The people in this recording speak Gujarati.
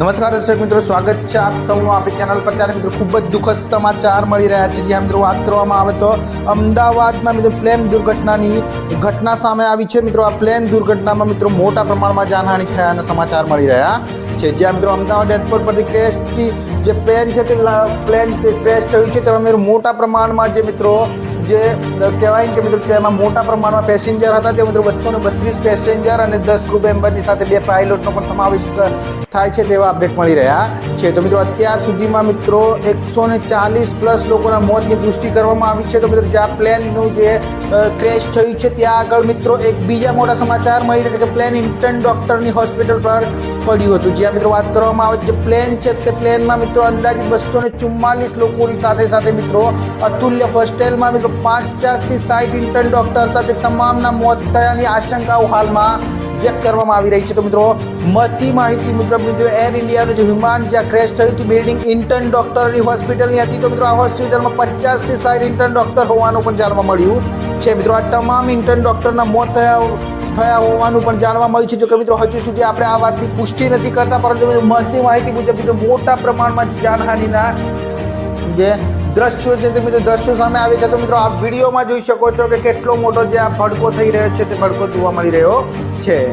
નમસ્કાર દર્શક મિત્રો, સ્વાગત છે આપ સૌનું આપણી ચેનલ પર. ત્યારે મિત્રો, ખૂબ જ દુઃખદ સમાચાર મળી રહ્યા છે. જ્યાં મિત્રો વાત કરવામાં આવે તો અમદાવાદમાં મિત્રો, પ્લેન દુર્ઘટનાની ઘટના સામે આવી છે. મિત્રો, આ પ્લેન દુર્ઘટનામાં મિત્રો, મોટા પ્રમાણમાં જાનહાનિ થયાના સમાચાર મળી રહ્યા છે. જ્યાં મિત્રો, અમદાવાદ એરપોર્ટ પરથી ક્રેશથી જે પ્લેન છે તે, પ્લેન ક્રેશ થયું છે. તેમાં મિત્રો, મોટા પ્રમાણમાં જે મિત્રો જે કહેવાય કે મિત્રો એમાં મોટા પ્રમાણમાં પેસેન્જર હતા, તે મિત્રો બસો બત્રીસ પેસેન્જર અને દસ ક્રૂ મેમ્બરની સાથે બે પાયલોટનો પણ સમાવેશ થાય છે તેવા અપડેટ મળી રહ્યા છે. તો મિત્રો, અત્યાર સુધીમાં મિત્રો, એકસો ને ચાલીસ પ્લસ લોકોના મોતની પુષ્ટિ કરવામાં આવી છે. તો મિત્રો જ્યાં પ્લેનનું જે ક્રેશ થયું છે, ત્યાં આગળ મિત્રો, એક બીજા મોટા સમાચાર મળી રહ્યા છે કે પ્લેન ઇન્ટર્ન ડૉક્ટરની હોસ્પિટલ પર પડ્યું હતું. જ્યાં મિત્રો વાત કરવામાં આવે જે પ્લેન છે, તે પ્લેનમાં મિત્રો અંદાજિત બસો ને ચુમ્માલીસ લોકોની સાથે સાથે મિત્રો, અતુલ્ય હોસ્ટેલમાં મિત્રો પચાસથી સાઠ ઇન્ટર્ન ડોક્ટર હતા. તે તમામના મોત થયાની આશંકાઓ હાલમાં વ્યક્ત કરવામાં આવી રહી છે. તો મિત્રો, મળતી માહિતી મિત્રો મિત્રો એર ઇન્ડિયાનું જે વિમાન જ્યાં ક્રેશ થયું હતું બિલ્ડિંગ ઇન્ટર્ન ડોક્ટરની હોસ્પિટલની હતી, તો મિત્રો, આ હોસ્પિટલમાં પચાસથી સાઠ ઇન્ટર્ન ડોક્ટર હોવાનું પણ જાણવા મળ્યું છે. મિત્રો, આ તમામ ઇન્ટર્ન ડોક્ટરના મોત થયા થયા હોવાનું પણ જાણવા મળ્યું છે. જો કે મિત્રો, હજુ સુધી આપણે આ વાતની પુષ્ટિ નથી કરતા, પરંતુ મળતી માહિતી મુજબ, મિત્રો, મોટા પ્રમાણમાં જાનહાનિના જે દ્રશ્યો છે તે મિત્રો, દ્રશ્યો સામે આવે છે. તો મિત્રો આ વિડીયોમાં જોઈ શકો છો કે કેટલો મોટો જે આ ભડકો થઈ રહ્યો છે તે ભડકો જોવા મળી રહ્યો છે.